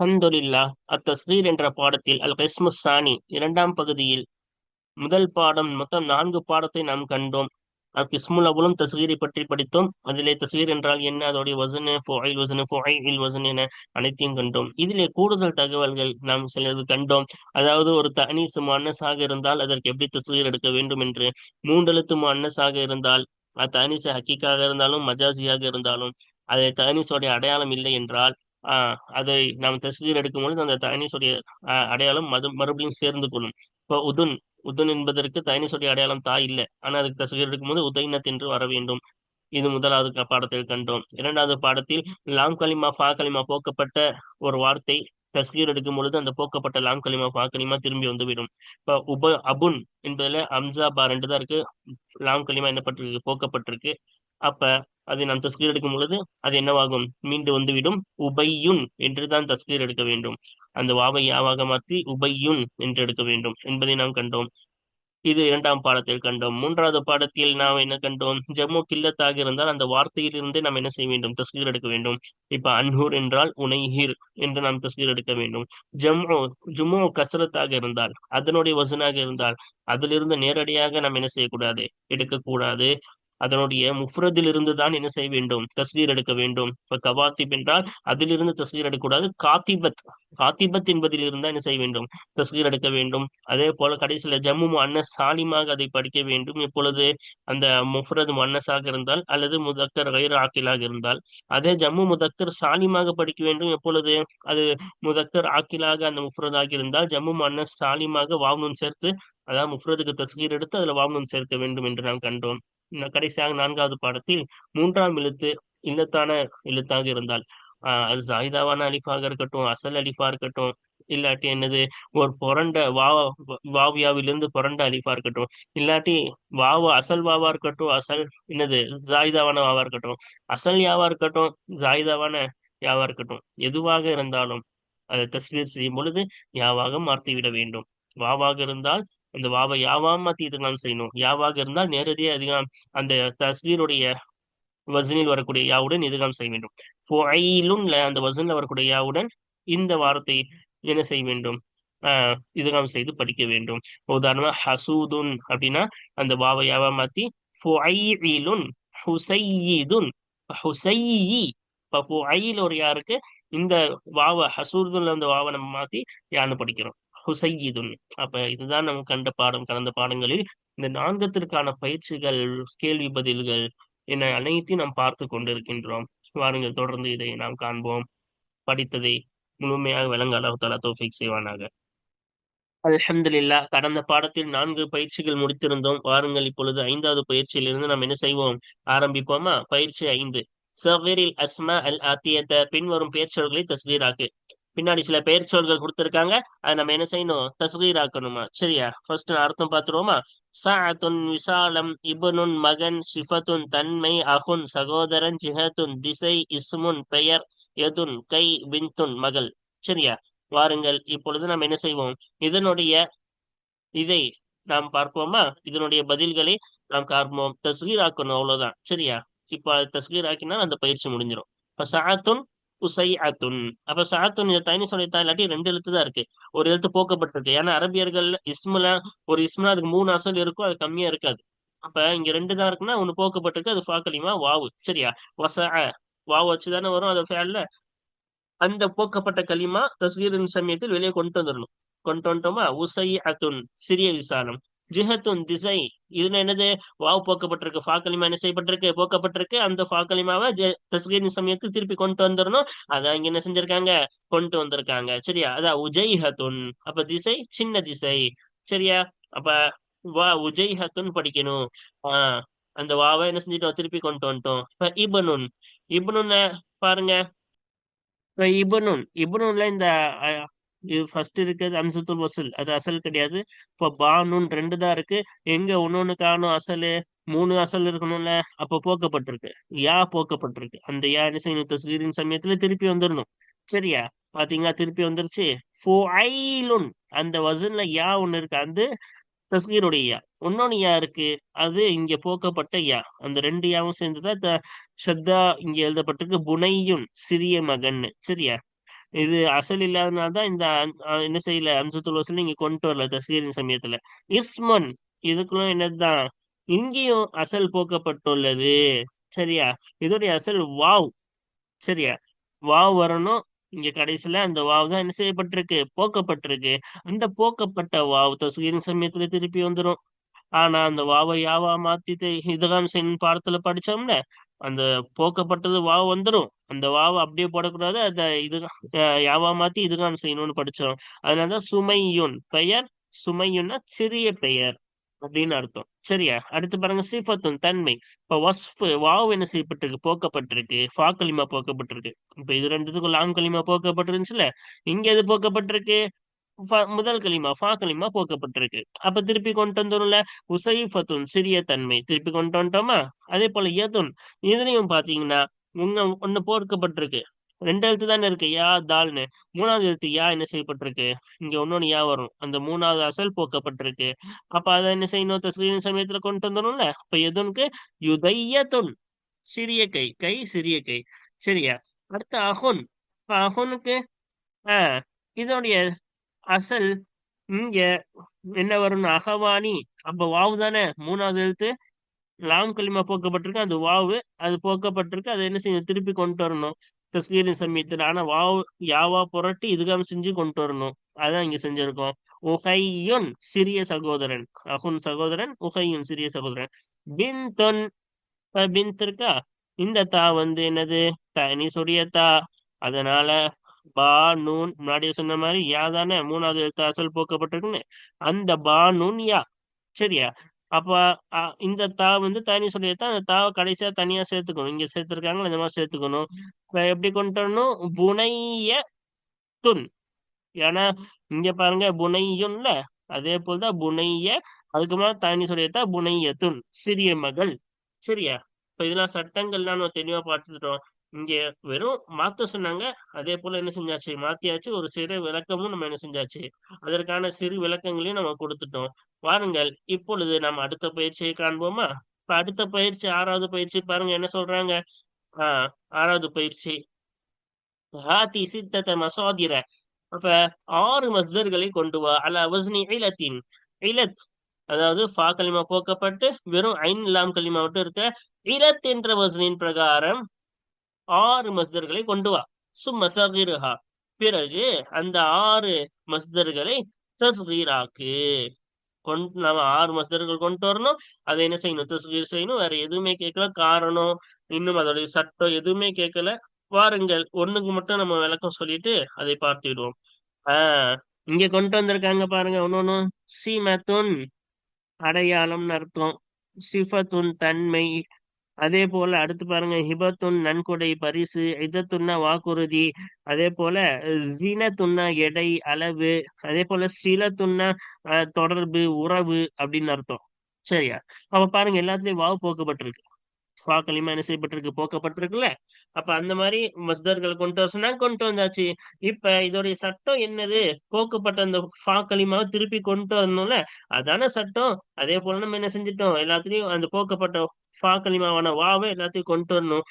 அல்ஹம்துலில்லா அத்தஸ்ரீர் என்ற பாடத்தில் அல் கஸ்மு சானி இரண்டாம் பகுதியில் முதல் பாடம் மொத்தம் நான்கு பாடத்தை நாம் கண்டோம். அல் கிஸ்முல் அவுலும் தஸ்வீரை பற்றி படித்தோம். அதிலே தஸ்வீர் என்றால் என்ன? அதோடைய வசனு ஃபோயில் வசனு ஃபோயில் வசன் என அனைத்தையும் கண்டோம். இதிலே கூடுதல் தகவல்கள் நாம் சிலது கண்டோம். அதாவது ஒரு தனீசு மன்னஸாக இருந்தால் அதற்கு எப்படி தஸ்வீர் எடுக்க வேண்டும் என்று மூன்றெழுத்து மன்னஸாக இருந்தால் அது தனீசு ஹக்கீக்காக இருந்தாலும் மஜாசியாக இருந்தாலும் அதில் தனிசோடைய அடையாளம் இல்லை என்றால் அதை நாம் தஸ்வீர் எடுக்கும் பொழுது அந்த தயனிசுடைய அடையாளம் மது மறுபடியும் சேர்ந்து கொள்ளும். இப்போ உதுன் உதுன் என்பதற்கு தயனிசுடைய அடையாளம் தாய் இல்லை. ஆனால் அதுக்கு தஸ்வீர் எடுக்கும்போது உதயினத் என்று வர வேண்டும். இது முதலாவது பாடத்தில் கண்டோம். இரண்டாவது பாடத்தில் லாம் கலிமா ஃபா கலிமா போக்கப்பட்ட ஒரு வார்த்தை தஸ்கீர் எடுக்கும் பொழுது அந்த போக்கப்பட்ட லாம் கலிமா ஃபா கலிமா திரும்பி வந்துவிடும். இப்போ உப அபுன் என்பதுல அம்சா பா ரெண்டு தான் இருக்கு. லாம் கலிமா என்ன பட்டிருக்கு போக்கப்பட்டிருக்கு. அப்ப அதை நாம் தஸ்கீர் எடுக்கும் பொழுது அது என்னவாகும்? மீண்டு வந்துவிடும். உபையுன் என்றுதான் தஸ்கீர் எடுக்க வேண்டும். அந்த வாவை யாவாக மாற்றி உபையுன் என்று எடுக்க வேண்டும் என்பதை நாம் கண்டோம். இது இரண்டாம் பாடத்தில் கண்டோம். மூன்றாவது பாடத்தில் நாம் என்ன கண்டோம்? ஜம்மு கில்லத்தாக இருந்தால் அந்த வார்த்தையிலிருந்தே நாம் என்ன செய்ய வேண்டும்? தஸ்கீர் எடுக்க வேண்டும். இப்ப அன்ஹூர் என்றால் உனைஹீர் என்று நாம் தஸ்கீர் எடுக்க வேண்டும். ஜம்மு ஜும்மு கசரத்தாக இருந்தால் அதனுடைய வசனாக இருந்தால் அதிலிருந்து நேரடியாக நாம் என்ன செய்யக்கூடாது? எடுக்கக்கூடாது. அதனுடைய முஃப்ரதில் இருந்து தான் என்ன செய்ய வேண்டும்? தஸ்வீர் எடுக்க வேண்டும். இப்ப கவாத்திப் என்றால் அதிலிருந்து தஸ்வீர் எடுக்கக்கூடாது. காத்திபத் காத்திபத் என்பதில் இருந்தால் என்ன செய்ய வேண்டும்? தஸ்வீர் எடுக்க வேண்டும். அதே போல கடைசியில ஜம்மு அன்னஸ் சாலிமாக அதை படிக்க வேண்டும். இப்பொழுது அந்த முஃப்ரது அன்னஸாக இருந்தால் அல்லது முதக்கர் கயிறு ஆக்கிலாக இருந்தால். அதே ஜம்மு முதக்கர் சாலிமாக படிக்க வேண்டும். எப்பொழுது அது முதக்கர் ஆக்கிலாக அந்த முஃப்ரதாக இருந்தால் ஜம்மு அன்னஸ் சாலிமாக வாம்னூன் சேர்த்து அதாவது முஃப்ரதுக்கு தஸ்கீர் எடுத்து அதுல வாம்னூன் சேர்க்க வேண்டும் என்று நாம் கண்டோம். கடைசியாக நான்காவது பாடத்தில் மூன்றாம் எழுத்து இல்லத்தான எழுத்தாக இருந்தால் ஆஹ் அது ஜாயிதாவான அலிஃபாக இருக்கட்டும் அசல் அலிஃபா இருக்கட்டும் இல்லாட்டி என்னது ஒரு புரண்ட வா வாவியாவிலிருந்து புரண்ட அலிஃபா இருக்கட்டும் இல்லாட்டி வாவா அசல் வாவா இருக்கட்டும் அசல் என்னது ஜாயிதாவான வாவா இருக்கட்டும் அசல் யாவா இருக்கட்டும் ஜாயிதாவான யாவா இருக்கட்டும் எதுவாக இருந்தாலும் அதை தஸ்வீர் செய்யும் பொழுது யாவாக மாற்றிவிட வேண்டும். வாவாக இருந்தால் அந்த வாவை யாவாம் மாத்தி இதுதான் செய்யணும். யாவாக இருந்தால் நேரடியாக அதிகம் அந்த தஸ்வீருடைய வசனில் வரக்கூடிய யாவுடன் இதுகாம் செய்ய வேண்டும். ஃபொயிலும் அந்த வசனில் வரக்கூடிய யாவுடன் இந்த வார்த்தை என்ன செய்ய வேண்டும்? ஆஹ் இதுகாம் செய்து படிக்க வேண்டும். உதாரணமா ஹசூதுன் அப்படின்னா அந்த வாவை யாவா மாத்தி ஃபொயிலுன் ஹுசையிதுன் ஹுசையி. இப்போ ஃபொயில் ஒரு யாருக்கு? இந்த வாவ ஹசூதுன்ல அந்த வாவை நம்ம மாத்தி யான்னு படிக்கிறோம். ஹுசையீதுன் அப்ப இதுதான் நம்ம கண்ட பாடம். கடந்த பாடங்களில் இந்த நான்கத்திற்கான பயிற்சிகள் கேள்வி பதில்கள் என அனைத்தையும் நாம் பார்த்து கொண்டிருக்கின்றோம். வாருங்கள் தொடர்ந்து இதை நாம் காண்போம். படித்ததை முழுமையாக விளங்க அளவு தாலா தோஃபிக் செய்வானாக. அலமதுல்லா கடந்த பாடத்தில் நான்கு பயிற்சிகள் முடித்திருந்தோம். வாருங்கள் இப்பொழுது ஐந்தாவது பயிற்சியிலிருந்து நாம் என்ன செய்வோம்? ஆரம்பிப்போமா? பயிற்சி ஐந்து. சவீரில் அஸ்மா அல் ஆத்தியத்த பின்வரும் பெயர்ச்சொல்களை தஸ்வீராக்கு. பின்னாடி சில பெயர் சொல்கள் கொடுத்திருக்காங்க. அதை நம்ம என்ன செய்யணும்? தஸ்கீர் ஆக்கணுமா சரியா ஃபர்ஸ்ட் அர்த்தம் பார்த்துருவோமா? சாத்துன் விசாலம் இபனுன் மகன் சிஃபத்துன் தன்மை அகுன் சகோதரன் ஜிஹத்துன் திசை இஸ்முன் பெயர் எதுன் கை விந்துன் மகள். சரியா? வாருங்கள் இப்பொழுது நாம் என்ன செய்வோம்? இதனுடைய இதை நாம் பார்ப்போமா? இதனுடைய பதில்களை நாம் காண்போம். தஸ்கீர் ஆக்கணும் அவ்வளவுதான். சரியா? இப்ப தஸ்கீர் ஆக்கினா அந்த பயிற்சி முடிஞ்சிடும் இப்ப உசை அத்துன் அப்ப சாத்துன் இந்த தனி சொல்லித்தா இல்லாட்டி ரெண்டு எழுத்து தான் இருக்கு. ஒரு எழுத்து போக்கப்பட்டிருக்கு. ஏன்னா அரபியர்கள் இஸ்முல ஒரு இஸ்முல அதுக்கு மூணு அசல் இருக்கும் அது கம்மியா இருக்காது. அப்ப இங்க ரெண்டு தான் இருக்குன்னா ஒண்ணு போக்கப்பட்டிருக்கு அது ஃபாக்கலிமா வாவு. சரியா? வச வாவு வச்சுதானே வரும் அது ஃபேல்ல. அந்த போக்கப்பட்ட களிமா தஸ்கீரின் சமயத்தில் வெளியே கொண்டு வந்துடணும் கொண்டு வந்துட்டோமா? உசை அத்துன் சிறிய விசாலம். ஜிஹத்துன் திசை இதுல என்னது? வாவ் போக்கப்பட்டிருக்கு ஃபாக்கலிமா என்ன செய்யப்பட்டிருக்கு? போக்கப்பட்டிருக்கு. அந்த ஃபாக்கலிமாவை தஸ்கீரின் சமயத்துக்கு திருப்பி கொண்டு வந்துடணும் அதான் இங்க என்ன செஞ்சிருக்காங்க? கொண்டு வந்திருக்காங்க. சரியா? அதான் உஜய்ஹத்துன் அப்ப திசை சின்ன திசை. சரியா? அப்ப வா உஜய்ஹத்துன் படிக்கணும். ஆஹ் அந்த வாவை என்ன செஞ்சிட்டோம்? திருப்பி கொண்டு வந்துட்டோம். இப்ப இபனுன். இபனுன்னு பாருங்க. இப்ப இபனுன். இபனுன்ல இந்த ஃபர்ஸ்ட் இருக்கிறது அம்சத்துல் வசூல். அது அசல் கிடையாது. இப்போ பானுன் ரெண்டு தான் இருக்கு. எங்க ஒன்னொன்னு காணும் அசலு மூணு அசல் இருக்கணும்ல அப்ப போக்கப்பட்டிருக்கு. யா போக்கப்பட்டிருக்கு. அந்த யா என்ன தஸ்கீரின் சமயத்துல திருப்பி வந்துடணும் சரியா? பாத்தீங்களா? திருப்பி வந்துருச்சு. ஃபுஐலுன். அந்த வசன்ல யா ஒண்ணு இருக்கு. அந்த தஸ்கீருடைய யா. இன்னொன்னு யா இருக்கு. அது இங்க போக்கப்பட்ட யா. அந்த ரெண்டு யாவும் சேர்ந்துதான் த- ஷத்தா இங்க எழுதப்பட்டிருக்கு. புனையுன் சிறிய மகன் சரியா? இது அசல் இல்லாதனால தான் இந்த என்ன செய்யல அம்சத்துல் வசூல் இங்க கொண்டு வரல தஸ்கீரின் சமயத்துல. இஸ்மன் இதுக்குள்ள என்னதுதான்? இங்கேயும் அசல் போக்கப்பட்டுள்ளது. சரியா? இதோடைய அசல் வாவ். சரியா? வாவ் வரணும். இங்க கடைசியில அந்த வாவ் தான் என்ன செய்யப்பட்டிருக்கு? போக்கப்பட்டிருக்கு. அந்த போக்கப்பட்ட வாவ் தஸ்கீரின் சமயத்துல திருப்பி வந்துரும். ஆனா அந்த வாவை யாவா மாத்தி இதுதான் செய்யணும் பாடத்துல படிச்சோம்ல அந்த போக்கப்பட்டது வாவ் வந்துடும் அந்த வாவை அப்படியே போடக்கூடாது. அந்த இது யாவா மாத்தி இதுதான் செய்யணும்னு படிச்சோம். அதனாலதான் சுமையுன் பெயர் சுமையுன்னா சிறிய பெயர் அப்படின்னு அர்த்தம். சரியா? அடுத்து பாருங்க சிஃபத்துன் தன்மை. இப்ப வஸ்ஃபு வாவ் என்ன செய்யப்பட்டிருக்கு? போக்கப்பட்டிருக்கு. ஃபா களிமா போக்கப்பட்டிருக்கு. இப்ப இது ரெண்டுத்துக்கும் லாம் கலிமா போக்கப்பட்டிருந்துச்சுல இங்க எது போக்கப்பட்டிருக்கு? முதல் கலிமா ஃபா கலிமா போக்கப்பட்டிருக்கு. அப்ப திருப்பி கொண்டு வந்துடும்ல உசைஃபத்துன் சிறிய தன்மை. திருப்பி கொண்டு வந்துட்டோமா அதே போல யதுன். இதுலயும் பாத்தீங்கன்னா ஒண்ணு ஒண்ணு போர்க்கப்பட்டிருக்கு. ரெண்டு எழுத்து தானே இருக்கு? யா தால்னு மூணாவது எழுத்து யா என்ன செய்யப்பட்டிருக்கு? இங்க ஒன்னொன்னு யா வரும். அந்த மூணாவது அசல் போக்கப்பட்டிருக்கு. அப்ப அதை என்ன செய்யணும்? தஸ்ரீன் சமயத்துல கொண்டு வந்துடும்ல அப்ப எதுனுக்கு யுதையதுன். சிறிய கை கை சிறிய கை. சரியா? அடுத்து அஹுன். இப்ப அஹுனுக்கு ஆஹ் இதோடைய அசல் இங்க என்ன வரும்னு அகவானி அப்ப வாவு தானே? மூணாவது எழுத்து. லாம் கலிமா போக்கப்பட்டிருக்கு அந்த வாவு. அது போக்கப்பட்டிருக்கு அதை என்ன செய்யணும்? திருப்பி கொண்டு வரணும். தஸ்கீரின் சமயத்துல. ஆனா வாவு யாவா புரட்டி இதுகாம் செஞ்சு கொண்டு வரணும். அதான் இங்க செஞ்சிருக்கோம். உஹையுன் சிறிய சகோதரன். அஹுன் சகோதரன் உஹையுன் சிறிய சகோதரன். பின்தொன் பின்த் இருக்கா? இந்த தா வந்து என்னது? தனி சொரிய தா. அதனால பா நூன் முன்னாடியே சொன்ன மாதிரி யா தானே? மூணாவது எழுத்து அசல் போக்கப்பட்டிருக்குன்னு. அந்த பா நூன் யா. சரியா? அப்ப இந்த தா வந்து தனி சொல்லியத்தான் அந்த தாவை கடைசியா தனியா சேர்த்துக்கணும். இங்க சேர்த்துருக்காங்க இந்த மாதிரி சேர்த்துக்கணும். எப்படி கொண்டு வரணும்? புனைய துன். ஏன்னா இங்க பாருங்க புனையுன்ல அதே போலதான் புனைய அதுக்கு மேல தனி புனைய துன். சிறிய மகள். சரியா? இப்ப இதெல்லாம் சட்டங்கள்லாம் நம்ம தெளிவா பார்த்துட்டோம் இங்க வெறும் மாத்த சொன்னாங்க. அதே போல என்ன செஞ்சாச்சு? மாத்தியாச்சு. ஒரு சிறு விளக்கமும் நம்ம என்ன செஞ்சாச்சு? அதற்கான சிறு விளக்கங்களையும் நம்ம கொடுத்துட்டோம். வாருங்கள் இப்பொழுது நம்ம அடுத்த பயிற்சியை காண்போமா? இப்ப அடுத்த பயிற்சி ஆறாவது பயிற்சி பாருங்க என்ன சொல்றாங்க? ஆஹ் ஆறாவது பயிற்சி. ஹாதி சித்தத்தை மசாதிர. அப்ப ஆறு மஸ்தர்களை கொண்டு வா. அல வஸ்னி இலத்தின். இலத் அதாவது ஃபா கலிமா போக்கப்பட்டு வெறும் ஐன் லாம் கலிமா மட்டும் இருக்க இலத் என்ற வசனின் பிரகாரம் ஆறு மஸ்தர்களை கொண்டு வா. சும்ம சகிருஹா. பிறகு அந்த ஆறு மஸ்தர்களை தஸ்கீராக்கு. கொண்டு நம்ம ஆறு மஸ்தர்கள் கொண்டு வரணும். அதை என்ன செய்யணும்? தஸ்கீர் செய்யணும். வேற எதுவுமே கேட்கல. காரணம் இன்னும் அதோடைய சட்டம் எதுவுமே கேட்கல. வாருங்கள் ஒண்ணுக்கு மட்டும் நம்ம விளக்கம் சொல்லிட்டு அதை பார்த்து விடுவோம். ஆஹ் இங்க கொண்டு வந்திருக்காங்க பாருங்க. ஒன்னொன்னு சீமத்துன் அடையாளம்னு அர்த்தம். சிஃபத்துன் தன்மை அதே போல அடுத்து பாருங்க ஹிபத்துன் நன்கொடை பரிசு இதத்துன்னா வாக்குறுதி அதே போல ஜீனத்துன்னா எடை அளவு அதே போல சிலத்துன்னா அஹ், தொடர்பு உறவு அப்படின்னு அர்த்தம். சரியா? அப்ப பாருங்க எல்லாத்துலயும் வாவு போக்கப்பட்டிருக்கு. ஃபா களிமா என்ன செய்யப்பட்டிருக்கு? போக்கப்பட்டிருக்குல்ல? அப்ப அந்த மாதிரி மஸ்தர்கள் கொண்டு வர சொன்னா கொண்டு வந்தாச்சு. இப்ப இதோடைய சட்டம் என்னது? போக்கப்பட்ட அந்த ஃபா களிமாவை திருப்பி கொண்டு வரணும்ல? அதான சட்டம். அதே போல நம்ம என்ன செஞ்சிட்டோம்? எல்லாத்துலயும் அந்த போக்கப்பட்ட ஃபா களிமாவான வாவை எல்லாத்தையும் கொண்டு வரணும்.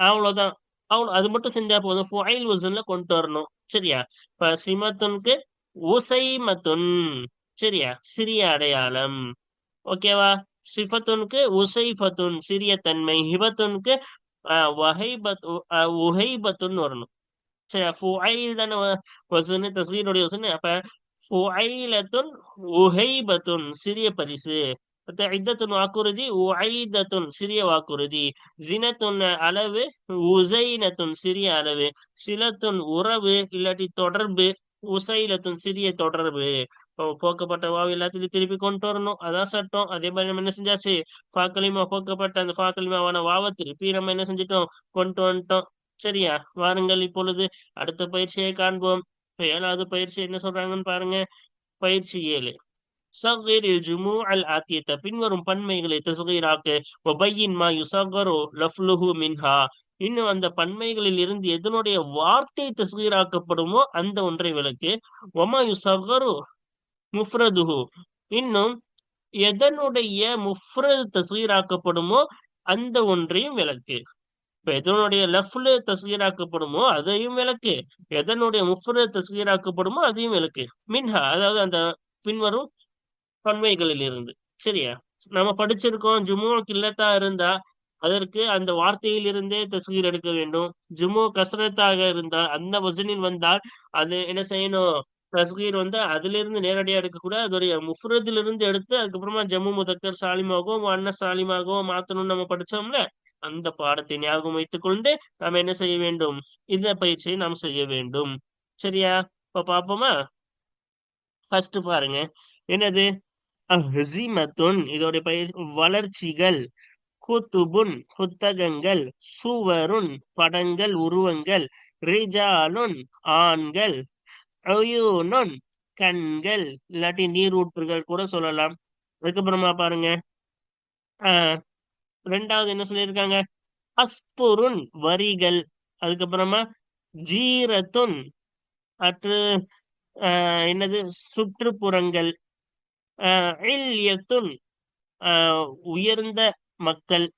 அவ்வளவுதான். அவ்வளோ அது மட்டும் செஞ்சா போதும். ஃபுஐல் வசன்ல கொண்டு வரணும். சரியா? இப்ப சிமத்துனுக்கு உசைமத்துன் சரியா? சிறிய அடையாளம். ஓகேவா? சிஃபத்துனுக்கு உசைஃபத்துன் சிறிய தன்மை ஹிபத்துனுக்கு உஹைபத்துன்னு வரணும். சரி ஃபுஐல் தானே வசனு தஸ்கீருடைய வசனு அப்ப ஃபுஐலத்துன் உஹைபத்துன் சிறிய பரிசு. இத்தத்துன் வாக்குறுதி உஐதத்துன் சிறிய வாக்குறுதி. ஜினத்துன் அளவு உசைனத்துன் சிறிய அளவு. சிலத்துன் உறவு இல்லாட்டி தொடர்பு உசைலத்துன் சிறிய தொடர்பு. போக்கப்பட்ட வாவு எல்லாத்தையும் திருப்பி கொண்டு வரணும். அதான் சட்டம். அதே மாதிரி நம்ம என்ன செஞ்சாச்சு? பாக்கலிமா போக்கப்பட்ட அந்த பாக்கலிமாவான வாவை திருப்பி நம்ம என்ன செஞ்சிட்டோம்? கொண்டு வந்துட்டோம். சரியா? வாருங்கள் இப்பொழுது அடுத்த பயிற்சியை காண்போம். ஏழாவது பயிற்சி என்ன சொல்றாங்கன்னு பாருங்க. பயிற்சி ஏழு. சகீர் ஜுமு அல் ஆத்தியத்த பின்வரும் பன்மைகளை தசுகீராக்கு ஒபையின் மா யுசகரோ லஃப்லுஹு மின்ஹா. இன்னும் அந்த பன்மைகளில் இருந்து எதனுடைய வார்த்தை தசுகீராக்கப்படுமோ அந்த ஒன்றை விளக்கு ஒமா யுசகரு முஃப்ரதுஹு. இன்னும் எதனுடைய முஃப்ரது தசீராக்கப்படுமோ அந்த ஒன்றையும் விளக்கு. இப்ப எதனுடைய லஃப்ல தஸ்கீராக்கப்படுமோ அதையும் விளக்கு. எதனுடைய முஃப்ரது தஸ்கீராக்கப்படுமோ அதையும் விளக்கு. மின்ஹா அதாவது அந்த பின்வரும் பன்மைகளில் இருந்து சரியா? நம்ம படிச்சிருக்கோம் ஜுமோ கில்லத்தா இருந்தா அதற்கு அந்த வார்த்தையில் இருந்தே தஸ்கீர் எடுக்க வேண்டும். ஜுமு கசரத்தாக இருந்தால் அந்த வசனில் வந்தால் அது என்ன செய்யணும்? தஸ்கீர் வந்து அதுல இருந்து நேரடியா எடுக்கக்கூடாது. அதோடைய முஃப்ரதுல இருந்து எடுத்து அதுக்கப்புறமா ஜம்மு முதக்கர் சாலிமாகவும் அன்ன சாலிமாகவும் மாத்தணும்னு நம்ம படிச்சோம்ல அந்த பாடத்தை ஞாபகம் வைத்துக் கொண்டு நாம் என்ன செய்ய வேண்டும்? இந்த பயிற்சியை நாம் செய்ய வேண்டும். சரியா? இப்ப பாப்போமா ஃபர்ஸ்ட் பாருங்க. என்னது? அஹ்சிமத்துன் இதோடைய பயிர் வளர்ச்சிகள் குத்துபுன் புத்தகங்கள் சுவருன் படங்கள் உருவங்கள் ரிஜாலுன் ஆண்கள் அயூனுன் கண்கள் இல்லாட்டி நீரூற்றுகள் கூட சொல்லலாம். அதுக்கப்புறமா பாருங்க. ஆஹ் ரெண்டாவது என்ன சொல்லியிருக்காங்க? அஸ்துருன் வரிகள். அதுக்கப்புறமா ஜீரத்துன். அற்று ஆஹ் என்னது? சுற்றுப்புறங்கள். ஆஹ் இல்யத்துன். ஆஹ் உயர்ந்த மக்கள்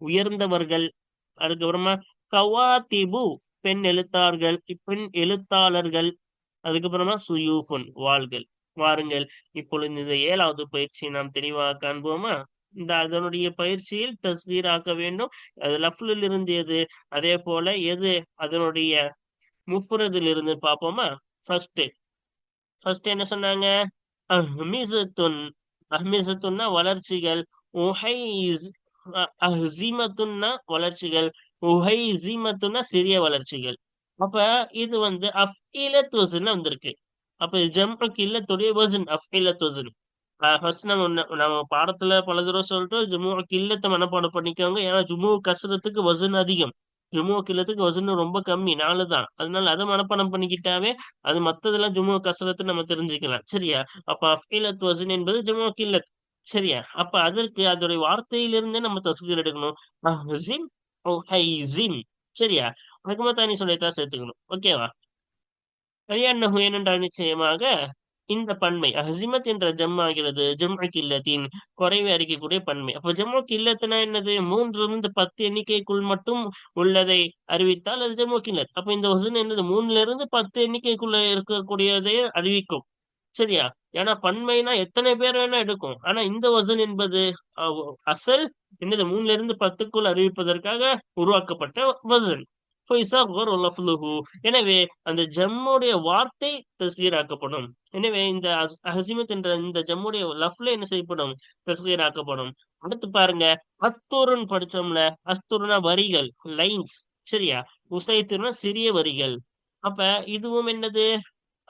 உயர்ந்தவர்கள். அதுக்கப்புறமா கவாத்திபு பெண் எழுத்தார்கள் பெண் எழுத்தாளர்கள். அதுக்கப்புறமா சுயூஃபுன் வாள்கள் வாருங்கள் இப்பொழுது இந்த ஏழாவது பயிற்சியை நாம் தெளிவாக காண்போமா? இந்த அதனுடைய பயிற்சியில் தஸ்வீர் ஆக்க வேண்டும். அது லஃப்லில் இருந்து எது அதே போல எது? அதனுடைய முஃபுரதில் இருந்து பார்ப்போமா ஃபர்ஸ்ட் ஃபர்ஸ்ட் என்ன சொன்னாங்க? அஹ்மிசத்துன். அஹ்மிசத்துன்னா வளர்ச்சிகள். உஹைஸ் அஹ்சீமத்துன்னா வளர்ச்சிகள். உஹைசிமத்துன்னா சிறிய வளர்ச்சிகள். அப்ப இது வந்து அஃஇலத் வசன் வந்திருக்கு. அப்ப ஜம்முக்கு இல்லத்துடைய வசன் அஃஇலத் வசன் ஃபர்ஸ்ட் நம்ம நம்ம பாடத்துல பல தடவை சொல்லிட்டோம் ஜும்முக்கு இல்லத்தை மனப்பாடம் பண்ணிக்கோங்க. ஏன்னா ஜும்மு கசரத்துக்கு வசன் அதிகம். ஜும்மு கில்லத்துக்கு வசன் ரொம்ப கம்மி நாலு தான். அதனால அதை மனப்பாடம் பண்ணிக்கிட்டாவே அது மத்ததெல்லாம் ஜும்மு கசரத்து நம்ம தெரிஞ்சுக்கலாம். சரியா? அப்ப அஃஇலத் வசன் என்பது ஜும்மு கில்லத் சரியா? அப்ப அதற்கு அதோடைய வார்த்தையிலிருந்தே நம்ம தஸ்கீர் எடுக்கணும். சரியா? அதுக்குமா தனி சொல்லித்தான் சேர்த்துக்கணும். ஓகேவா கல்யாணம் ஏனென்றால் நிச்சயமாக இந்த பன்மை. ஹசிமத் என்ற ஜம் ஆகிறது ஜம்மு கில்லத்தின் குறைவை அறிக்கக்கூடிய பன்மை. அப்போ ஜம்மு கில்லத்துனா என்னது? மூன்று இருந்து பத்து எண்ணிக்கைக்குள் மட்டும் உள்ளதை அறிவித்தால் அது ஜம்மு கில்லத். அப்ப இந்த ஹசன் என்னது? மூணுல இருந்து பத்து எண்ணிக்கைக்குள்ள இருக்கக்கூடியதை அறிவிக்கும். சரியா? ஏன்னா பன்மைனா எத்தனை பேர் வேணா எடுக்கும். ஆனா இந்த வசன் என்பது அசல் என்னது? மூணுல இருந்து பத்துக்குள் அறிவிப்பதற்காக உருவாக்கப்பட்ட வசன் எனவே அந்த ஜம்முடைய வார்த்தை தஸ்கீராக்கப்படும். எனவே இந்த அஸ்- என்ற இந்த ஜம்முடைய லஃப்ல என்ன செய்யப்படும்? தஸ்கீராக்கப்படும். அடுத்து பாருங்க அஸ்தூருன்னு படிச்சோம்ல அஸ்தூர்னா வரிகள் லைன்ஸ் சரியா? உசைத்துனா சிறிய வரிகள். அப்ப இதுவும் என்னது?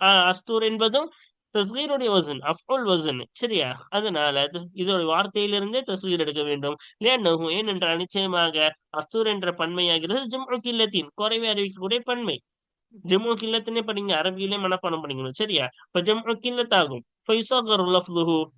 ஆஹ் அஸ்தூர் என்பதும் தஸ்கீருடைய வசன் அஃபுல் வசன் சரியா அதனால இதோட வார்த்தையிலிருந்தே தஸ்கீர் எடுக்க வேண்டும். லியன்னஹு ஏனென்றால் நிச்சயமாக அஸ்தூர் என்ற பன்மையாகிறது ஜும்உ கில்லத்தின் குறைவை அறிவிக்கக்கூடிய பன்மை. ஜம்மு கில்லத்தினே படிங்க அரபியிலே மனப்பாடம் பண்ணிக்கணும் சரியா? இப்ப ஜம்மு கில்லத் ஆகும்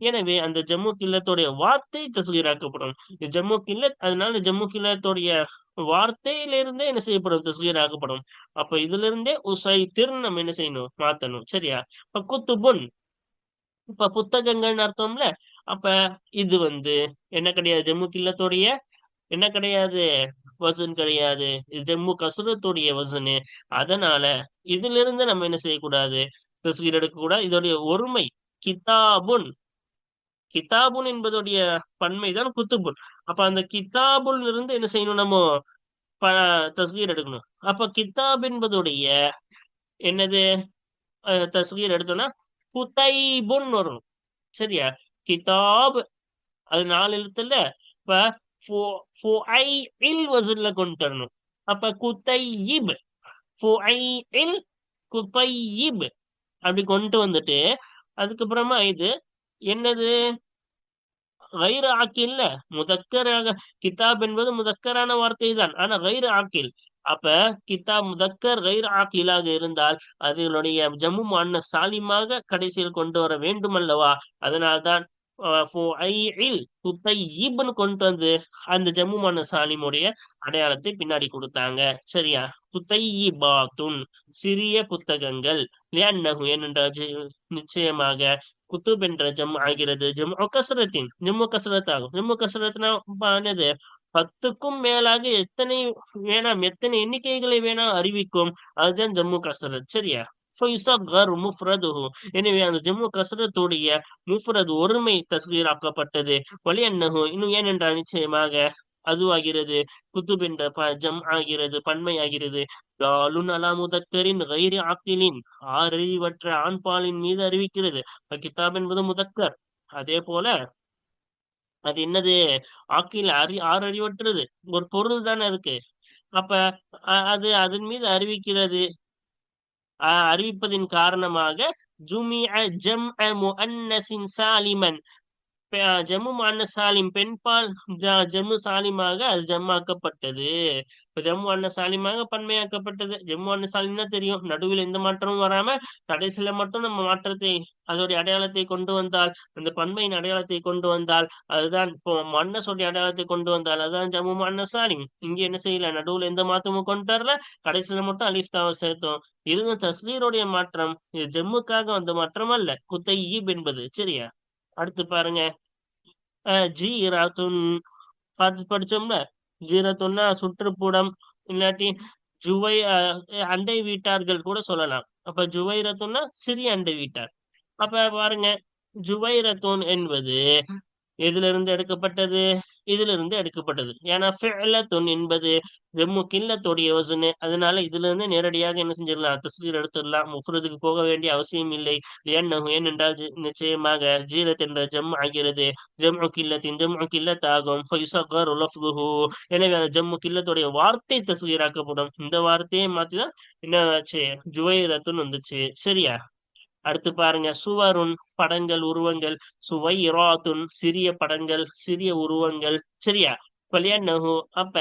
எனவே அந்த ஜம்மு கில்லத்துடைய வார்த்தை தஸ்கீராக்கப்படும். ஜம்மு கில்லத் அதனால ஜம்மு கில்லத்துடைய வார்த்தையிலிருந்தே என்ன செய்யப்படும்? தஸ்கீராக்கப்படும் அப்ப இதுல இருந்தே உசை நம்ம என்ன செய்யணும்? மாத்தணும். சரியா? இப்ப குத்துபுன். இப்ப புத்தகங்கள்னு அர்த்தம்ல? அப்ப இது வந்து என்ன கிடையாது? ஜம்மு கில்லத்துடைய என்ன கிடையாது? வசன் கிடையாது. இது ஜம்மு கசுரத்துடைய வசனு. அதனால இதுல இருந்து நம்ம என்ன செய்யக்கூடாது? தஸ்கீர் எடுக்கக்கூடாது. இதோடைய ஒருமை கிதாபுன். கிதாபுன் என்பதுடைய பன்மைதான் குத்துபுன் அப்ப அந்த கிதாபுல் இருந்து என்ன செய்யணும் நம்ம ப தஸ்கீர் எடுக்கணும். அப்ப கிதாப் என்பதுடைய என்னது? தஸ்கீர் எடுத்தோம்னா குத்தைபுன் வரும். சரியா? கிதாப் அது நாலு எழுத்துல இப்ப ஃபு- வசூல்ல கொண்டு வரணும். அப்ப குத்தையிப் ஃபுஐஇல் குத்தையிப் அப்படி கொண்டு வந்துட்டு அதுக்கப்புறமா இது என்னது? கைரு ஆக்கில்ல முதக்கராக கிதாப் என்பது முதக்கரான வார்த்தை தான் ஆனா கைரு ஆக்கில். அப்ப கிதாப் முதக்கர் கைரு ஆக்கிலாக இருந்தால் அதனுடைய ஜம்மு அன்ன சாலிமாக கடைசியில் கொண்டு வர வேண்டும் அல்லவா அதனால்தான் கொண்டு வந்து அந்த ஜம்மு ஜம்முமான சாலிமுடைய அடையாளத்தை பின்னாடி கொடுத்தாங்க. சரியா? புத்தையிபாத்துன் சிறிய புத்தகங்கள். லியன்னஹு ஏனென்றால் நிச்சயமாக குத்துப் என்ற ஜம் ஆகிறது ஜம் கசரத்தின் ஜம்மு கசரத் ஆகும் ஜம்மு கசரத்னா என்னது பத்துக்கும் மேலாக எத்தனை வேணாம் எத்தனை எண்ணிக்கைகளை வேணாம் அறிவிக்கும் அதுதான் ஜம்மு கசரத் சரியா ஃபைசகர் முஃப்ரதுஹு எனவே அந்த ஜம்மு கசரத்துடைய முஃப்ரது ஒருமை தஸ்கீராக்கப்பட்டது வலி அன்னஹு இன்னும் ஏனென்றால் நிச்சயமாக அதுவாகிறது. குத்துப் என்ற ப ஜம் ஆகிறது பன்மை ஆகிறது தாலுன் அலா முதக்கரின் கைரி ஆக்கிலின் ஆறறிவற்ற ஆண்பாலின் மீது அறிவிக்கிறது. கிதாப் என்பது முதக்கர். அதே போல அது என்னது? ஆக்கில் அறி ஆறறிவற்றது ஒரு பொருள் தானே இருக்கு அப்ப அது அதன் மீது அறிவிக்கிறது. அறிவிப்பதின் காரணமாக ஜுமிஅ ஜம்அ முஅன்னஸின் சாலிமன் ஜம்மு அன்ன சாலிம் பெண்பால் ஜ- ஜம்மு சாலிமாக அது ஜம்மாக்கப்பட்டது. இப்ப ஜம்மு அன்ன சாலிமாக பன்மையாக்கப்பட்டது. ஜம்மு அன்ன சாலிம்னா தெரியும்? நடுவில் எந்த மாற்றமும் வராம கடைசியில மட்டும் நம்ம மாற்றத்தை அதோடைய அடையாளத்தை கொண்டு வந்தால் அந்த பன்மையின் அடையாளத்தை கொண்டு வந்தால் அதுதான் இப்போ மன்னசோடைய அடையாளத்தை கொண்டு வந்தால் அதுதான் ஜம்மு அன்ன சாலிம். இங்க என்ன செய்யல? நடுவில் எந்த மாற்றமும் கொண்டு வரல. கடைசியில மட்டும் அலிஃப்தாவை சேர்த்தோம். இதுவும் தஸ்லீருடைய மாற்றம். இது ஜம்முக்காக வந்த மாற்றம் அல்ல குத்தையீப் என்பது. சரியா? அடுத்து பாருங்க. ஜீராத்துன் பார்த்து படிச்சோம்ல? ஜீரத்துன்னா சுற்றுப்புறம் இல்லாட்டி ஜுவை அஹ் அண்டை வீட்டார்கள் கூட சொல்லலாம். அப்ப ஜுவைரத்துன்னா சிறிய அண்டை வீட்டார். அப்ப பாருங்க ஜுவைரத்துன் என்பது எதிலிருந்து எடுக்கப்பட்டது? இதுல இருந்து எடுக்கப்பட்டது. ஏன்னா ஃபிஅலத்துன் என்பது ஜம்மு கில்லத்துடைய வசனு அதனால இதுல இருந்து நேரடியாக என்ன செஞ்சிடலாம்? தஸ்லீர் எடுத்துடலாம். முஃப்ரதுக்கு போக வேண்டிய அவசியம் இல்லை. ஏன்னஹு ஏனென்றால் நிச்சயமாக ஜீரத் என்ற ஜம் ஆகிறது. ஜம்மு கில்லத்தின் ஜம்மு கில்லத் ஆகும் எனவே அந்த ஜம்மு கில்லத்துடைய வார்த்தை தஸ்லீராக்கப்படும். இந்த வார்த்தையை மாத்திதான் என்ன ஆச்சு? ஜுவைரத்துன்னு வந்துச்சு. சரியா? அடுத்து பாருங்க சுவருன் படங்கள் உருவங்கள் சுவை இராத்துன் சிறிய படங்கள் சிறிய உருவங்கள் சரியா? பலியன்னஹு அப்ப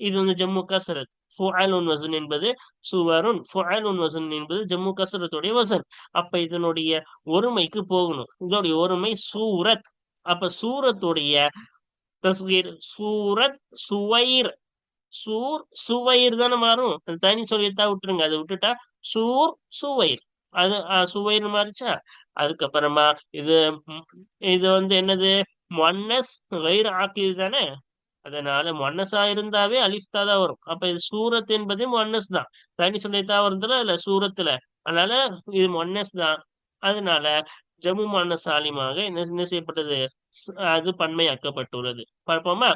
இது வந்து ஜம்மு கசரத். ஃபுஅலுன் வசன் என்பது சுவருன் ஃபுஅலுன் வசன் என்பது ஜம்மு கசரத்துடைய வசன். அப்ப இதனுடைய ஒருமைக்கு போகணும். இதோடைய ஒருமை சூரத். அப்ப சூரத்துடைய தஸ்கீர் சூரத் சுவைர். சூர் சுவைர் தானே மாறும். தனி சொல்லித்தான் விட்டுருங்க. அதை விட்டுட்டா சூர் சுவைர். அது அஹ், மாறிச்சா? அதுக்கப்புறமா இது இது வந்து என்னது? மொன்னஸ் வயிறு ஆக்கிது தானே? அதனால மொன்னஸா இருந்தாவே அலிஃப்தா தான் வரும். அப்ப இது சூரத் என்பது மொன்னஸ் தான். தனி சொல்லித்தா வருதுல இல்ல சூரத்துல. அதனால இது மொன்னஸ் தான். அதனால ஜம்மு மொன்ன சாலிமாக என்ன என்ன செய்யப்பட்டது? அது பன்மையாக்கப்பட்டுள்ளது. பார்ப்போமா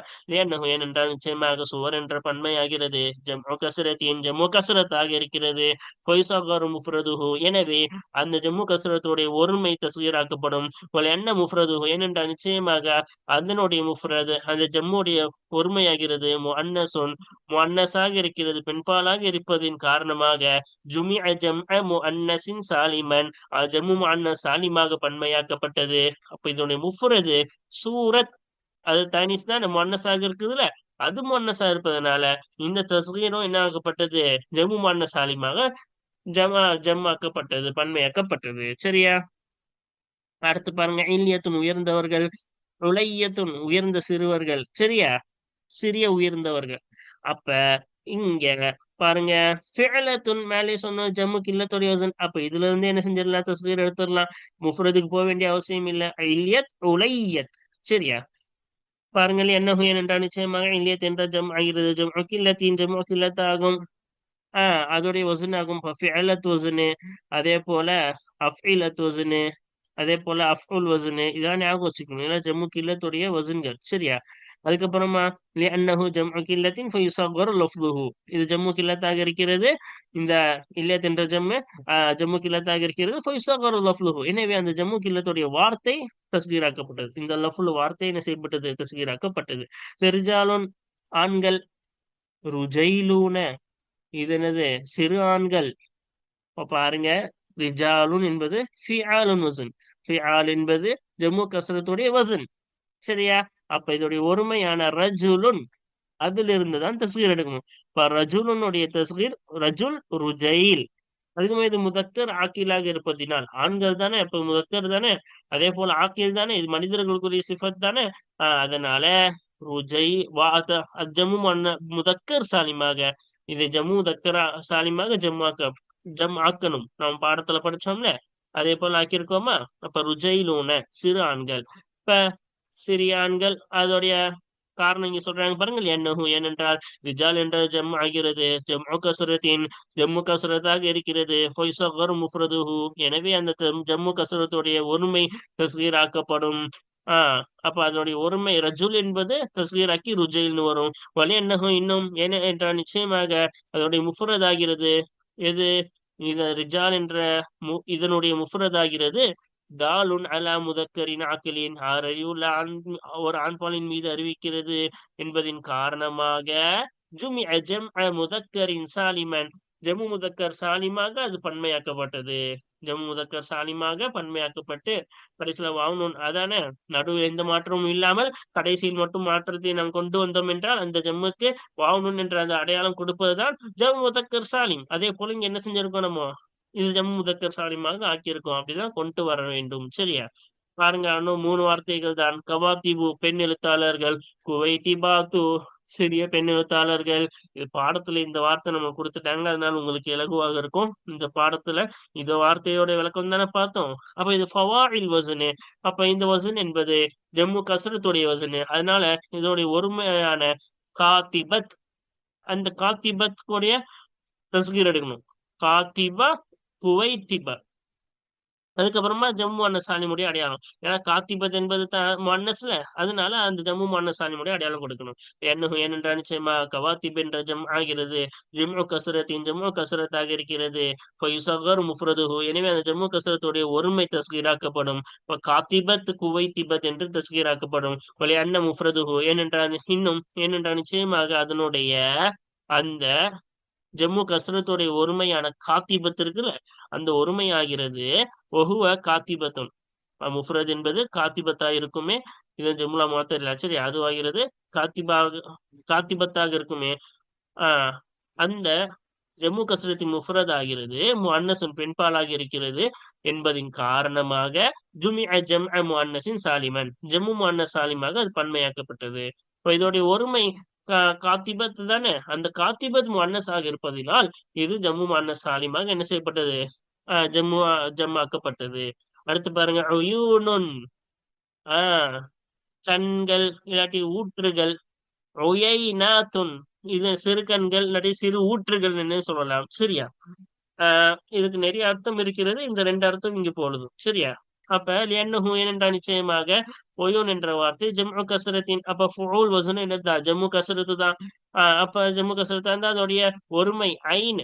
ஏனென்றால் நிச்சயமாக சுவர் என்ற பன்மையாகிறது. ஜம்மு கசரத்தின் ஜம்மு கசரத்தாக இருக்கிறது. பொய்சாகாரு முஃப்ரதுஹு. எனவே அந்த ஜம்மு கசரத்துடைய ஒருமை தஸ்வீராக்கப்படும் ஒரு என்ன முஃப்ரதுஹு? ஏனென்றால் நிச்சயமாக அதனுடைய முஃப்ரது அந்த ஜம்முடைய ஒருமையாகிறது. முன்னசுன் முஅன்னஸாக இருக்கிறது. பெண்பாலாக இருப்பதின் காரணமாக ஜுமிஅ ஜம்அ முஅன்னஸின் சாலிமன் ஜம்மு முஅன்னஸ் சாலிமாக பன்மையாக்கப்பட்டது. அப்ப இதனுடைய முஃப்ரது சூரத் அது தனிஸ் தான் முன்னஸாக இருக்குதுல்ல அது மன்னசா இருப்பதனால இந்த தஸ்கீரும் என்ன ஆக்கப்பட்டது? ஜம்மு மன்னசாலிமாக ஜமா ஜம்மாக்கப்பட்டது பன்மையாக்கப்பட்டது. சரியா? அடுத்து பாருங்க இல்யத்துன் உயர்ந்தவர்கள் உலையத்துன் உயர்ந்த சிறுவர்கள். சரியா? சிறிய உயர்ந்தவர்கள். அப்ப இங்க பாருங்க. ஃபிஅலத்துன் மேலே சொன்ன ஜம்மு கில்லத்துடைய வசன். அப்ப இதுல இருந்து என்ன செஞ்சிடலாம்? தஸ்கீர் எடுத்துடலாம். முஃப்ரதுக்கு போக வேண்டிய அவசியம் இல்ல. இல்யத் உலையத். சரியா? பாருங்கள் என்ன என்றால் நிச்சயமாக இல்லியத் என்ற ஜம் ஆகிறது. ஜம் கில்லத்தின் ஜம் கில்லத் ஆகும். ஆஹ் அதோடைய வசன் ஆகும். ஃபிஅலத் வசனு. அதே போல அஃபிலத் வசனு. அதே போல அஃபுல் வசனு. இதான் ஞாபகம் வச்சுக்கணும். ஏன்னா ஜம்மு கில்லத்துடைய வசன்கள். சரியா? அதுக்கப்புறமா லிஅன்னஹு ஜம்மு கில்லத்தின் ஃபயுஸகரு லஃப்துஹு இது ஜம்மு கில்லத்தாக இருக்கிறது. இந்த இல்லத் என்ற ஜம்மு ஆஹ், ஜம்மு கில்லத்தாக இருக்கிறது. ஃபயுஸகரு லஃப்துஹு எனவே அந்த ஜம்மு கில்லத்துடைய வார்த்தை தஸ்கீராக்கப்பட்டது. இந்த லஃப்ல் வார்த்தை என்ன செய்யப்பட்டது? தஸ்கீராக்கப்பட்டது. தெரிஞ்சாலும் ஆண்கள் ருஜைலூன. இது என்னது? சிறு ஆண்கள். பாருங்க. ரிஜாலுன் என்பது ஃபிஆலுன் வசன் ஃபிஆல் என்பது ஜம்மு கசரத்துடைய வசன் சரியா? அப்ப இதோடைய ஒருமையான ரஜுலுன் அதுல இருந்து தான் தஸ்கீர் எடுக்கணும். இப்ப ரஜுலுனுடைய தஸ்கீர் ரஜுல் ருஜைல். அதுக்குமே இது முதக்கர் ஆக்கிலாக இருப்பதினால் ஆண்கள் தானே இப்ப முதக்கர் தானே அதே போல ஆக்கில் தானே இது மனிதர்களுக்குரிய சிஃபத் தானே ஆஹ் அதனால ருஜை வா ஜம்மு முதக்கர் சாலிமாக இதை ஜம்மு முதக்கரா சாலிமாக ஜம்மாக்க ஜம் ஆக்கணும். நாம் பாடத்துல படிச்சோம்ல அதே போல ஆக்கியிருக்கோமா? அப்ப ருஜைலூன சிறு ஆண்கள். இப்ப சிறிய ஆண்கள் அதோடைய காரணம் இங்க சொல்றாங்க பாருங்கள். என்னஹு ஏனென்றால் ரிஜால் என்ற ஜம் ஆகிறது. ஜம்மு கசரத்தின் ஜம்மு கசரத்தாக இருக்கிறது. ஃபொய்சகர் முஃப்ரதுஹு. எனவே அந்த ஜம்மு கசரத்துடைய ஒருமை தஸ்கீராக்கப்படும். ஆஹ் அப்ப அதனுடைய ஒருமை ரஜுல் என்பது தஸ்கீராக்கி ருஜைல்னு வரும். வலி என்னஹு இன்னும் ஏன என்றால் நிச்சயமாக அதனுடைய முஃப்ரதாகிறது. எது? இது ரிஜால் என்ற மு இதனுடைய முஃப்ரதாகிறது. தாலுன் அலா முதக்கரின் ஆக்கிலின் ஆறறிவுள்ள ஆண் ஒரு ஆண்பாலின் மீது அறிவிக்கிறது என்பதின் காரணமாக ஜுமி அஜம் முதக்கரின் சாலிமன். ஜம்மு முதக்கர் சாலிமாக அது பன்மையாக்கப்பட்டது. ஜம்மு முதக்கர் சாலிமாக பன்மையாக்கப்பட்டு கடைசியில வாங்கணும் அதான? நடுவில் எந்த மாற்றமும் இல்லாமல் கடைசியில் மட்டும் மாற்றத்தை நாம் கொண்டு வந்தோம் என்றால் அந்த ஜம்முக்கு வாங்கணும் என்ற அந்த அடையாளம் கொடுப்பதுதான் ஜம்மு முதக்கர் சாலிம். அதே போல இங்க என்ன செஞ்சிருக்கோம் நம்ம? இது ஜம் முதக்கர் சாலிமாக ஆக்கியிருக்கோம். அப்படிதான் கொண்டு வர வேண்டும். சரியா? பாருங்க இன்னும் மூணு வார்த்தைகள் தான். கவாத்திபு பெண் எழுத்தாளர்கள். குவைத்திபாத்து சிறிய பெண் எழுத்தாளர்கள். இது பாடத்துல இந்த வார்த்தை நம்ம கொடுத்துட்டாங்க. அதனால உங்களுக்கு இலகுவாக இருக்கும். இந்த பாடத்துல இந்த வார்த்தையோட விளக்கம் தானே பார்த்தோம். அப்ப இது ஃபவாயில் வசனு. அப்ப இந்த வசன் என்பது ஜம்மு கசரத்துடைய வசனு. அதனால இதோடைய ஒருமையான காத்திபத் அந்த காத்திபத் கூடிய தஸ்கீர் எடுக்கணும். காத்திபா குவைத்திப அதுக்கப்புறமா ஜம்மு அன்னசாலிமுடைய அடையாளம். ஏன்னா காத்திபத் என்பது மன்னஸ்ல அதனால அந்த ஜம்மு அன்னசாலிமுடைய அடையாளம் கொடுக்கணும். என்ன ஏனென்றால் நிச்சயமா கவாத்திப் என்ற ஜம் ஆகிறது. ஜம்மு கசரத்தின் ஜம்மு கசரத்தாக இருக்கிறது. முஃப்ரதுஹு. எனவே அந்த ஜம்மு கசரத்துடைய ஒருமை தஸ்கீராக்கப்படும். இப்போ காத்திபத் குவைத்திபத் என்று தஸ்கீராக்கப்படும். ஒலி அன்ன முஃப்ரதுஹு. ஏனென்றால் இன்னும் ஏனென்றால் நிச்சயமாக அதனுடைய அந்த ஜம்மு கசரத்துடைய ஒருமையான காத்திபத் இருக்குல்ல அந்த ஒருமையாகிறது ஒகுவ காத்திபத்துன். முஃப்ரத் என்பது காத்திபத்தா இருக்குமே இது ஜம்முலா மாத்தர் சரி அதுவாகிறது காத்திபாக காத்திபத்தாக இருக்குமே. ஆஹ் அந்த ஜம்மு கசரத்தின் முஃப்ரத் ஆகிறது முன்னசன் பெண்பாலாக இருக்கிறது என்பதின் காரணமாக ஜுமி ஜம் முன்னசின் சாலிமன். ஜம்மு முன்னஸ் சாலிமாக அது பன்மையாக்கப்பட்டது. இப்ப இதோடைய ஒருமை காத்திபத் தானே? அந்த காத்திபத் முன்னஸாக இருப்பதினால் இது ஜம்மு முன்னஸ் சாலிமாக என்ன செய்யப்பட்டது? ஆஹ் ஜம்மு ஜம்மாக்கப்பட்டது. அடுத்து பாருங்க ஒயூனுன் ஆஹ் கண்கள் இல்லாட்டி ஊற்றுகள். ஒயைனாத்துன் இது சிறு கண்கள் இல்லாட்டி சிறு ஊற்றுகள் சொல்லலாம். சரியா? ஆஹ் இதுக்கு நிறைய அர்த்தம் இருக்கிறது. இந்த ரெண்டு அர்த்தம் இங்க போடுது. சரியா? அப்ப லியன்னுஹு ஏனென்றா நிச்சயமாக ஒயோன் என்ற வார்த்தை. ஜம்மு கசரத்தின் அப்ப ஃபுல் வசனம் என்னதான் ஜம்மு கசரத்து தான். ஆஹ் அப்ப ஜம்மு கசரத்து தான் அதோடைய ஒருமை ஐன்.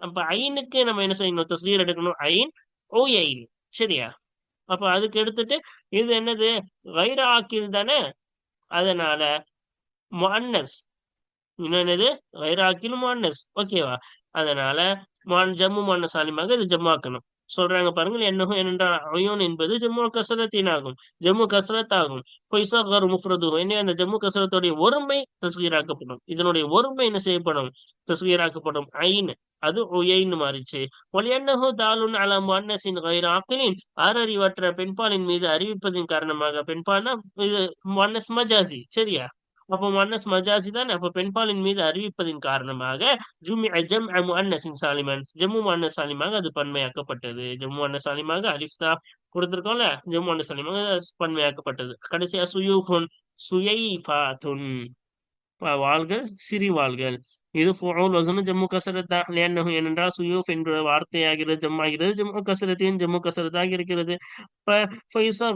அப்ப ஐனுக்கு நம்ம என்ன செய்யணும்? தஸ்வீர் எடுக்கணும். ஐன் ஓ ஐன் சரியா? அப்ப அதுக்கு எடுத்துட்டு இது என்னது? வைராக்கில் தானே? அதனால முன்னஸ் என்னது வைராக்கில் மான்னஸ் முன்னஸ் ஓகேவா? அதனால ஜம்மு முன்னஸ் ஆலிமாக இது ஜம்மாக்கணும். சொல்றாங்க பாருங்கள் என்னகும் என்னென்றால் அயோன் என்பது ஜம்மு கசரத்தின் ஆகும் ஜம்மு கசரத் ஆகும் பொய்சாகர் முஃப்ரது என்ன அந்த ஜம்மு கசரத்துடைய ஒருமை தஸ்கீராக்கப்படும். இதனுடைய ஒருமை என்ன செய்யப்படும்? தஸ்கீராக்கப்படும். ஐன் அது ஒயின்னு மாறிச்சு. ஒலியன்னஹு தாலுன் அல முன்னசின் கயிறு ஆக்கலின் ஆறறிவற்ற பெண்பாலின் மீது அறிவிப்பதின் காரணமாக பெண்பால்னா இது மன்னஸ் மஜாசி சரியா? அப்போ முன்னஸ் மஜாசி தான் அப்ப பெண்பாலின் மீது அறிவிப்பதின் காரணமாக ஜுமி ஜம் முன்னசின் சாலிமன். ஜம்மு முன்னஸ் சாலிமாக அது பன்மையாக்கப்பட்டது. ஜம்மு முன்னஸ் சாலிமாக அலிஃப்தா கொடுத்திருக்கோம்ல ஜம்மு முன்னஸ் சாலிமாக பன்மையாக்கப்பட்டது. கடைசியா சுயூஃபுன் சுயைஃபாத்துன். வாள்கள் சிறி வாள்கள் இது ஃபுஊல் வசனு ஜம்மு கசரத் தான் லியன்னஹு ஏனென்றால் சுயூஃப் என்ற வார்த்தையாகிறது ஜம்மாகிறது. ஜம்மு கசரத்தையும் ஜம்மு கசரத்தாக இருக்கிறது. இப்ப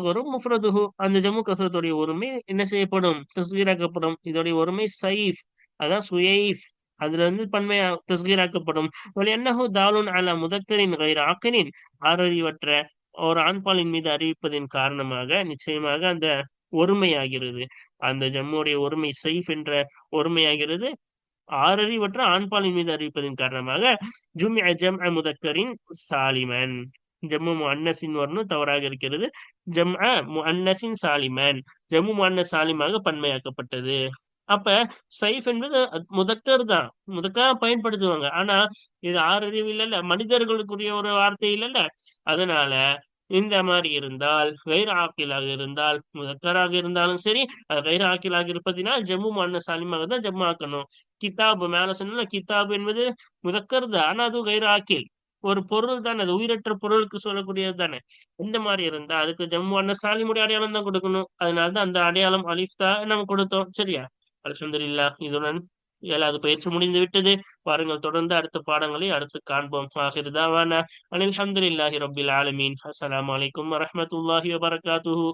வரும் முஃப்ரதுஹு. அந்த ஜம்மு கசரத்துடைய ஒருமை என்ன செய்யப்படும்? தஸ்வீராக்கப்படும். இதோடைய ஒருமை சைஃப் அதான் சுயைஃப். அதுல இருந்து பன்மையா தஸ்கீராக்கப்படும் ஒரு என்னஹு தாலுன் அல முதக்கரின் கைர் ஆக்கனின். ஆறறிவற்ற ஒரு ஆண்பாலின் மீது அறிவிப்பதின் காரணமாக நிச்சயமாக அந்த ஒருமையாகிறது. அந்த ஜம்முடைய ஒருமை சைஃப் என்ற ஒருமையாகிறது. ஆறறிவற்ற ஆண்பாலின் மீது அறிவிப்பதன் காரணமாக ஜும் ஜம் முதக்கரின் சாலிமன். ஜம்மு முன்னசின் வரணும் தவறாக இருக்கிறது. ஜம் முன்னசின் சாலிமன். ஜம்மு முன்னஸ் சாலிமாக பன்மையாக்கப்பட்டது. அப்ப சைஃப் என்பது முதக்கர் தான். முதக்கா பயன்படுத்துவாங்க. ஆனா இது ஆறறிவு இல்லைல்ல. மனிதர்களுக்குரிய ஒரு வார்த்தை இல்லைல்ல. அதனால இந்த மாதிரி இருந்தால் கைர் ஆக்கிலாக இருந்தால் முதக்கராக இருந்தாலும் சரி அது கைர் ஆக்கிலாக இருப்பதினால் ஜம்மு மன்ன சாலிமாக தான் ஜம்மு ஆக்கணும். கிதாபு மேல சொன்னா கிதாபு என்பது முதக்கர் தான். ஆனா அது கைர் ஆக்கில். ஒரு பொருள் தானே அது உயிரற்ற பொருளுக்கு சொல்லக்கூடியது தானே. இந்த மாதிரி இருந்தா அதுக்கு ஜம்மு அண்ணன் சாலிமுடைய அடையாளம் தான் கொடுக்கணும். அதனாலதான் அந்த அடையாளம் அலிஃப்தா நம்ம கொடுத்தோம். சரியா? அலமதுல்லா இதுடன் ஏழாவது பயிற்சி முடிந்து விட்டது. பாருங்கள் தொடர்ந்து அடுத்த பாடங்களை அடுத்து காண்போம். ஆஹிர் தாவானா. அனில் அஹமதுல்லாஹி ரபில் ஆலமீன். அஸ்லாம் வலைக்கம் வரமத்துல்லாஹி வபரகாத்துஹூ.